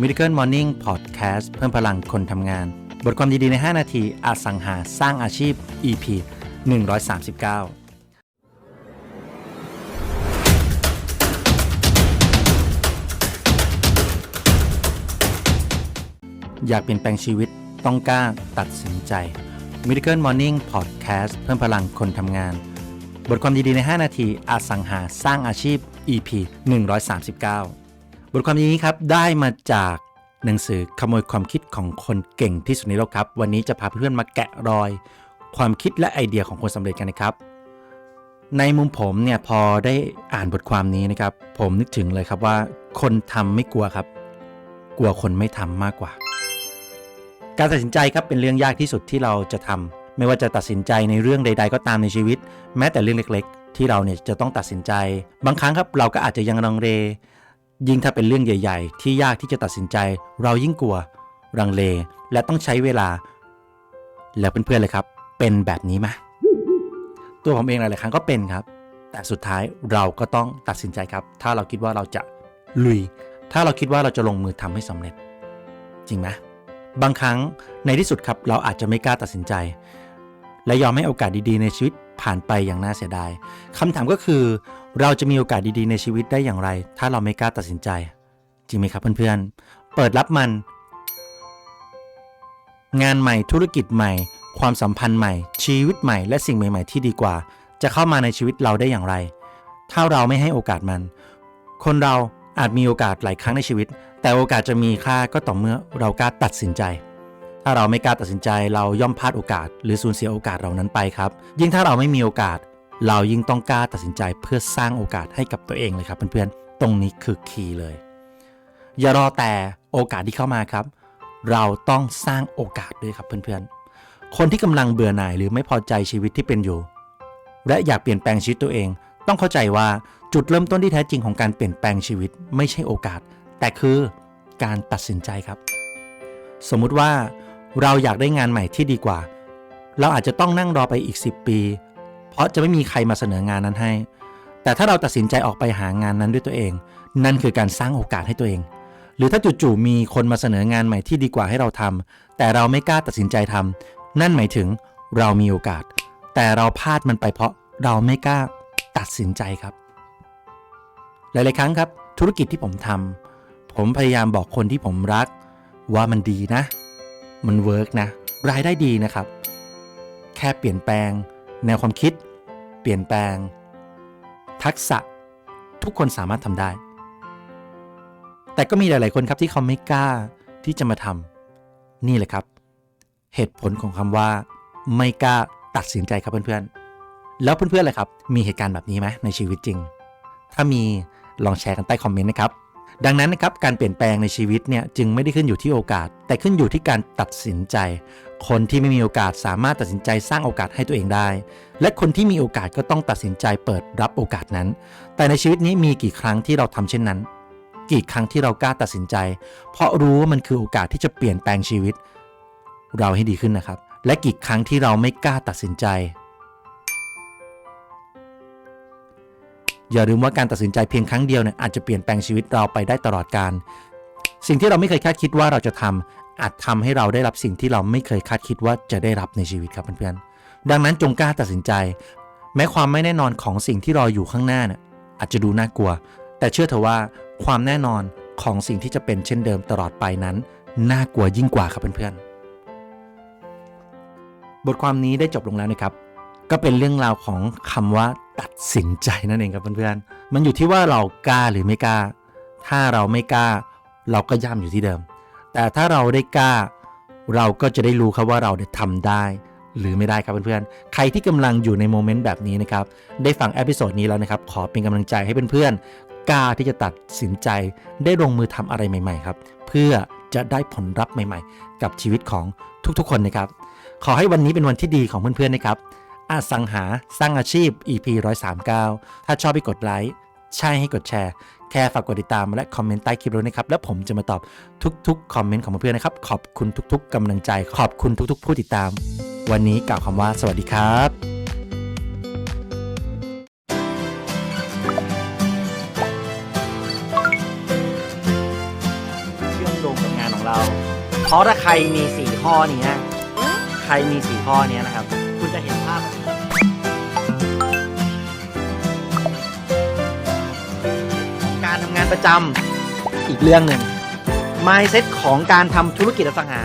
Miracle Morning Podcast เพิ่มพลังคนทำงาน บทความดีๆใน 5 นาทีอาสังหาสร้างอาชีพ EP 139อยากเปลี่ยนแปลงชีวิตต้องกล้าตัดสินใจ Miracle Morning Podcast เพิ่มพลังคนทำงาน บทความดีๆใน 5 นาที อาสังหาสร้างอาชีพ EP 139 บทความนี้ครับได้มาจากหนังสือขโมยความคิดของคนเก่งที่สุดในโลกครับ วันนี้จะพาเพื่อนมาแกะรอย ความคิดและไอเดียของคนสำเร็จกันนะครับ ในมุมผมเนี่ยพอได้อ่านบทความนี้นะครับ ผมนึกถึงเลยครับว่า คนทำไม่กลัวครับ กลัวคนไม่ทำมากกว่า การตัดสินใจครับเป็นเรื่องยากที่สุดที่เราจะทำไม่ว่าจะตัดสินใจในเรื่องใด ๆ ก็ตามในชีวิต แม้แต่เรื่องเล็ก ๆ ที่เราเนี่ยจะต้องตัดสินใจ บางครั้งครับเราก็อาจจะยังลังเล ยิ่งถ้าเป็นเรื่องใหญ่ ๆ ที่ยากที่จะตัดสินใจ เรายิ่งกลัวลังเลและต้องใช้เวลา แล้วเพื่อนๆเลยครับ เป็นแบบนี้ไหมตัวผมเองหลายๆครั้งก็เป็นครับ แต่สุดท้ายเราก็ต้องตัดสินใจครับ ถ้าเราคิดว่าเราจะลุย ถ้าเราคิดว่าเราจะลงมือทำให้สำเร็จ จริงไหมบางครั้งในที่สุดครับเราอาจจะไม่กล้าตัดสินใจ และยอมให้โอกาสดีๆในชีวิต ผ่านไปอย่างน่าเสียดายคำถามก็คือ เราจะมีโอกาสดีๆ ในชีวิตได้อย่างไร ถ้าเราไม่กล้าตัดสินใจ จริงไหมครับเพื่อนๆ เปิดรับมัน งานใหม่ธุรกิจใหม่ ความสัมพันธ์ใหม่ ชีวิตใหม่และสิ่งใหม่ ๆ ที่ดีกว่า จะเข้ามาในชีวิตเราได้อย่างไร ถ้าเราไม่ให้โอกาสมัน คนเราอาจมีโอกาสหลายครั้งในชีวิต แต่โอกาสจะมีค่าก็ต่อเมื่อเรากล้าตัดสินใจ ถ้าเราไม่กล้าตัดสินใจเราย่อมพลาดโอกาส หรือสูญเสียโอกาสเหล่านั้นไปครับ ยิ่งถ้าเราไม่มีโอกาส เรายิ่งต้องกล้าตัดสินใจเพื่อสร้างโอกาสให้กับตัวเองเลยครับเพื่อนๆตรงนี้คือคีย์เลย อย่ารอแต่โอกาสที่เข้ามาครับ เราต้องสร้างโอกาสด้วยครับเพื่อนๆ คนที่กำลังเบื่อหน่ายหรือไม่พอใจชีวิตที่เป็นอยู่ และอยากเปลี่ยนแปลงชีวิตตัวเอง ต้องเข้าใจว่าจุดเริ่มต้นที่แท้จริงของการเปลี่ยนแปลงชีวิตไม่ใช่โอกาส แต่คือการตัดสินใจครับ สมมุติว่า เราอยากได้งานใหม่ที่ดีกว่า เราอาจจะต้องนั่งรอไปอีก 10 ปี เพราะจะไม่มีใครมาเสนองานนั้นให้ แต่ถ้าเราตัดสินใจออกไปหางานนั้นด้วยตัวเอง นั่นคือการสร้างโอกาสให้ตัวเอง หรือถ้าจู่ๆมีคนมาเสนองานใหม่ที่ดีกว่าให้เราทำแต่เราไม่กล้าตัดสินใจทำนั่นหมายถึงเรามีโอกาส แต่เราพลาดมันไปเพราะเราไม่กล้าตัดสินใจครับ หลายๆครั้งครับ ธุรกิจที่ผมทำผมพยายามบอกคนที่ผมรัก ว่ามันดีนะ มันเวิร์กนะ รายได้ดีนะครับ แค่เปลี่ยนแปลง แนวความคิด เปลี่ยนแปลง ทักษะ ทุกคนสามารถทำได้ แต่ก็มีหลาย ๆ คนครับที่เขาไม่กล้าที่จะมาทำนี่แหละครับ เหตุผลของคำว่า ไม่กล้าตัดสินใจครับเพื่อน ๆ แล้วเพื่อนๆเลยครับ มีเหตุการณ์แบบนี้ไหมในชีวิตจริง ถ้ามีลองแชร์กันใต้คอมเมนต์นะครับ ดังนั้นนะครับการเปลี่ยนแปลงในชีวิตเนี่ยจึงไม่ได้ขึ้นอยู่ที่โอกาส แต่ขึ้นอยู่ที่การตัดสินใจ คนที่ไม่มีโอกาสสามารถตัดสินใจสร้างโอกาสให้ตัวเองได้ และคนที่มีโอกาสก็ต้องตัดสินใจเปิดรับโอกาสนั้น แต่ในชีวิตนี้มีกี่ครั้งที่เราทำเช่นนั้น กี่ครั้งที่เรากล้าตัดสินใจ เพราะรู้ว่ามันคือโอกาสที่จะเปลี่ยนแปลงชีวิต เราให้ดีขึ้นนะครับ และกี่ครั้งที่เราไม่กล้าตัดสินใจ อย่าลืมว่าการตัดสินใจเพียงครั้งเดียวเนี่ยอาจจะเปลี่ยนแปลงชีวิตเราไปได้ตลอดการ สิ่งที่เราไม่เคยคาดคิดว่าเราจะทำอาจทำให้เราได้รับสิ่งที่เราไม่เคยคาดคิดว่าจะได้รับในชีวิตครับเพื่อนๆดังนั้นจงกล้าตัดสินใจ แม้ความไม่แน่นอนของสิ่งที่รออยู่ข้างหน้าเนี่ยอาจจะดูน่ากลัว แต่เชื่อเถอะว่าความแน่นอนของสิ่งที่จะเป็นเช่นเดิมตลอดไปนั้นน่ากลัวยิ่งกว่าครับเพื่อนๆบทความนี้ได้จบลงแล้วนะครับ ก็เป็นเรื่องราวของคำว่า ตัดสินใจนั่นเองครับเพื่อนๆ มันอยู่ที่ว่าเรากล้าหรือไม่กล้า ถ้าเราไม่กล้า เราก็ย่ำอยู่ที่เดิม แต่ถ้าเราได้กล้า เราก็จะได้รู้ครับว่าเราได้ทำได้ หรือไม่ได้ครับเพื่อนๆ ใครที่กำลังอยู่ในโมเมนต์แบบนี้นะครับ ได้ฟังเอพิโซดนี้แล้วนะครับ ขอเป็นกำลังใจให้เพื่อนๆ กล้าที่จะตัดสินใจ ได้ลงมือทำอะไรใหม่ๆครับ เพื่อจะได้ผลลัพธ์ใหม่ ๆ กับชีวิตของทุกๆ คนนะครับ ขอให้วันนี้เป็นวันที่ดีของเพื่อนๆ นะครับ อาสังหาสร้างอาชีพ EP 139 ถ้าชอบให้กดไลค์ใช่ให้กดแชร์ แค่ฝากกดติดตามและคอมเมนต์ใต้คลิปด้วยนะครับ แล้วผมจะมาตอบทุกๆคอมเมนต์ของเพื่อนๆนะครับ ขอบคุณทุกๆกำลังใจ ขอบคุณทุกๆ ผู้ติดตาม วันนี้กล่าวคำว่าสวัสดีครับเชื่อมดวงเป็นงานของเราเพราะถ้าใครมีสี่ข้อนี้ ใครมีสี่ข้อนี้นะครับ เห็นภาพของการทำงานประจำอีกเรื่องหนึ่ง mindset ของการทำธุรกิจอสังหา